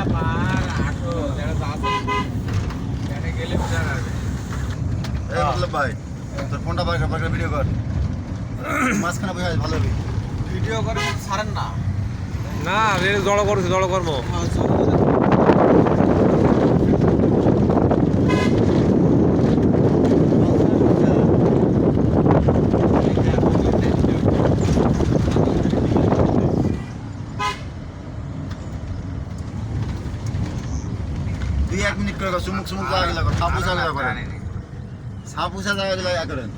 এই মতলব ভাই তোর ফোনটা বার কর বার করে। ভিডিও কর মাঝখানে বসে ভালো হবে। ভিডিও করে ছাড়েন না। না রে জড়ো করছে জল কর্ম দুই এক মিনিট করে চুমুক চুমুক লাগা গেলা কর সাপ উষা লাগা করেন। সাপ উষা লাগা ইয়া করেন।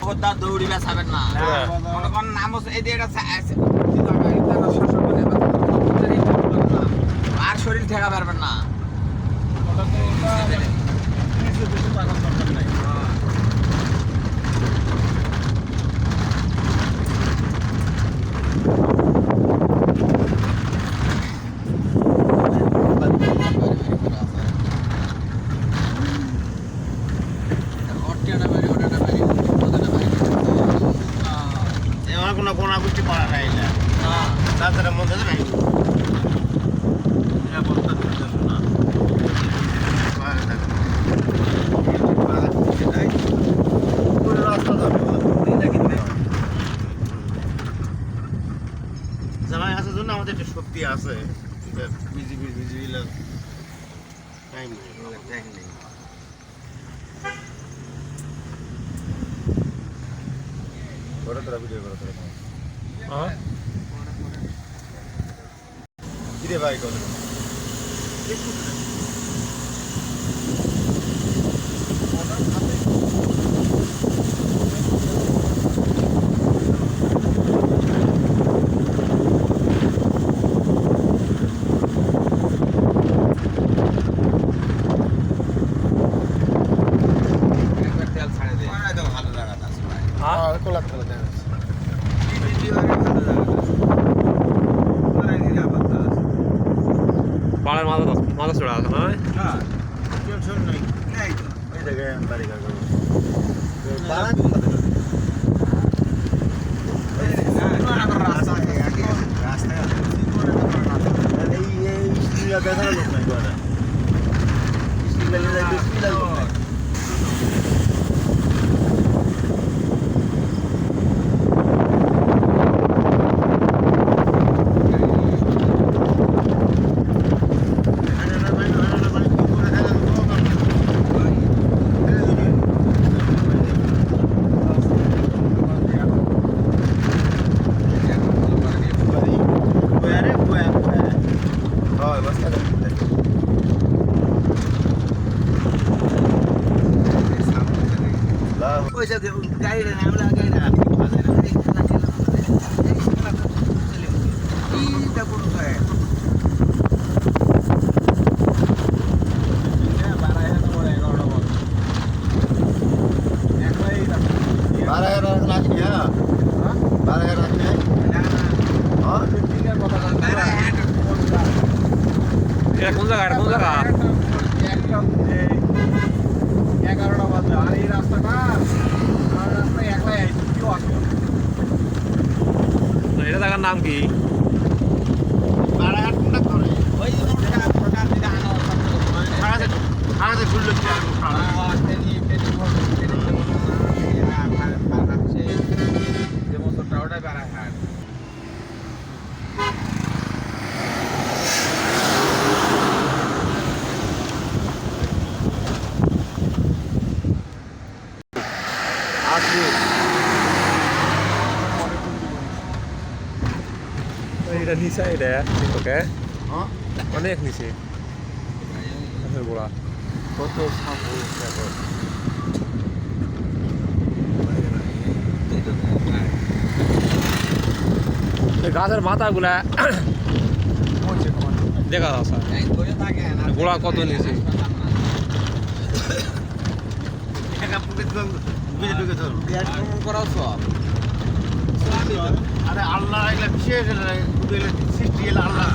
খবরদার দৌড়ি না। হ্যাঁ। মনে করেন নাম এই যে এটা সা- আর শরীর ঠেকা পারবেন না। কোনো কোনা গুষ্টি পারা নাই না। তাছাড়া মধ্যে নাই এটা বলতে দিতে না বাইরে থাকে পুরো রাস্তা যাবে এটা কিনতে জামাই আছে জন্য আমাদের একটা শক্তি আছে বিজিবি বিজিবি টাইম নেই টাইম নেই করে তোরা ভিডিও করে তোরা হ্যাঁ কিরে ভাই করে আছে ভাই হ্যাঁ কোলাপ করে দেয় পাড়ের মাথা মাথা এটা কোন জায়গা? কোন জায়গা? এগারোটা বাজে। আর এই রাস্তাটা আর রাস্তা একলাই আইসি কেউ এটা জায়গার নাম কি? বারাঘাট ওই রোডটা রোডটা দিকে যে মতো টাওয়াটা বারাঘাট। নিচে এটা हाँ অনেক নিচে গাছের গোড়া কত গাছের মাথাগুলা দেখা যাচ্ছে গোড়া কত নিচে করাও সব আরে আল্লাহ এগুলা সিট দিয়ে আল্লাহ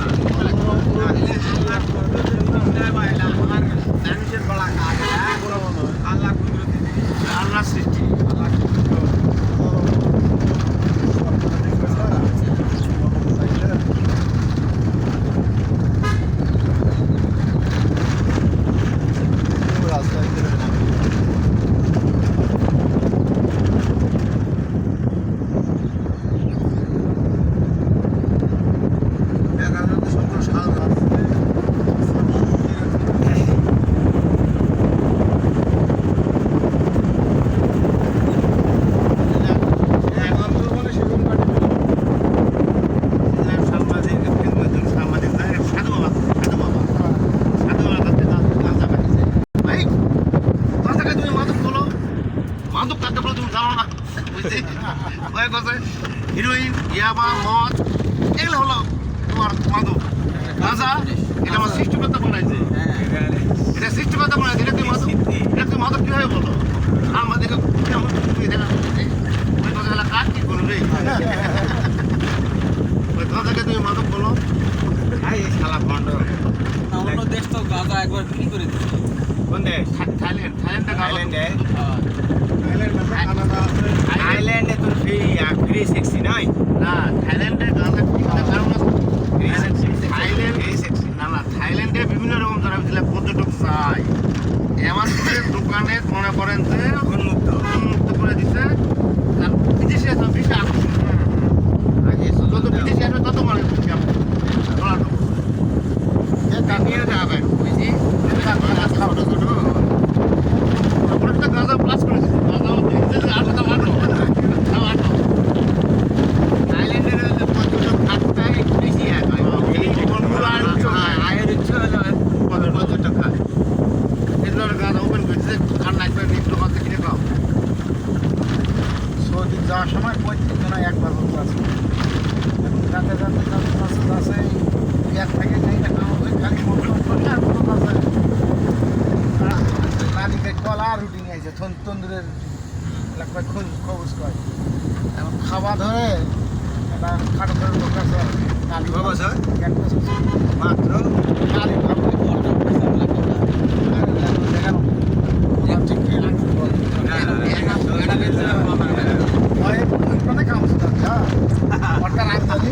এগুলা আল্লাহ হিরোইন ইয়াবা মদ এগুলো হলো তোমার মাদক। গাঁজা এটা আমার সৃষ্টিকর্তা বানাইছে। এটা সৃষ্টিকর্তা বানাইছে এটা তুই মাদক? এটা তুই মাদক কীভাবে বলো? আমাদেরকে কেমন তুই দেখা ওই কথাগুলো কার কি করবে ওই কথাকে তুমি মাদক বলো। অন্য দেশ তো গাঁজা একবার বিক্রি করে দিচ্ছে থা- থাইল্যান্ড থাইল্যান্ডে থাইল্যান্ডে? থাইল্যান্ডে তোর ফ্রি ফ্রি সেক্সি নয় না থাইল্যান্ডে গাঁজা ঠিক না না না থাইল্যান্ডে বিভিন্ন রকম বুঝলে পর্যটক চাই। এমন দোকানে মনে করেন যে উন্মুক্ত উন্মুক্ত করে দিচ্ছে আর বিদেশে তো বেশি আকর্ষণ আগে যত বিদেশি আসবে তত মানে গাঁজা প্লাস করেছে গাঁজা আঠাটা আটো আটো থাইল্যান্ডের পর্যটক খাতটা একটু বেশি আয় হয় এই বন্ধুরা আর উচ্চ খায়। আয়ের উচ্চ হলো পর্যটক খাত এগুলোর গাছ ওপেন করছে আর নাচবে নিত্য কথা কিনে খাও সৌদি যাওয়ার সময় প্রত্যেক জন একবার হতো আছে। এখন যাতে যাতে যাতে যাতে যাচ্ছে এক থেকে যাই না খালি মোটর করে আর কোনো কলা রুটি নিয়ে আছে তন্দুরের লাগবে খোঁজ খবর করে। এখন খাওয়া ধরে একটা খাটো করে লোক আছে কালি? এক বছর। মাত্র? কালি ভাবে పొట్ట రాకపోతే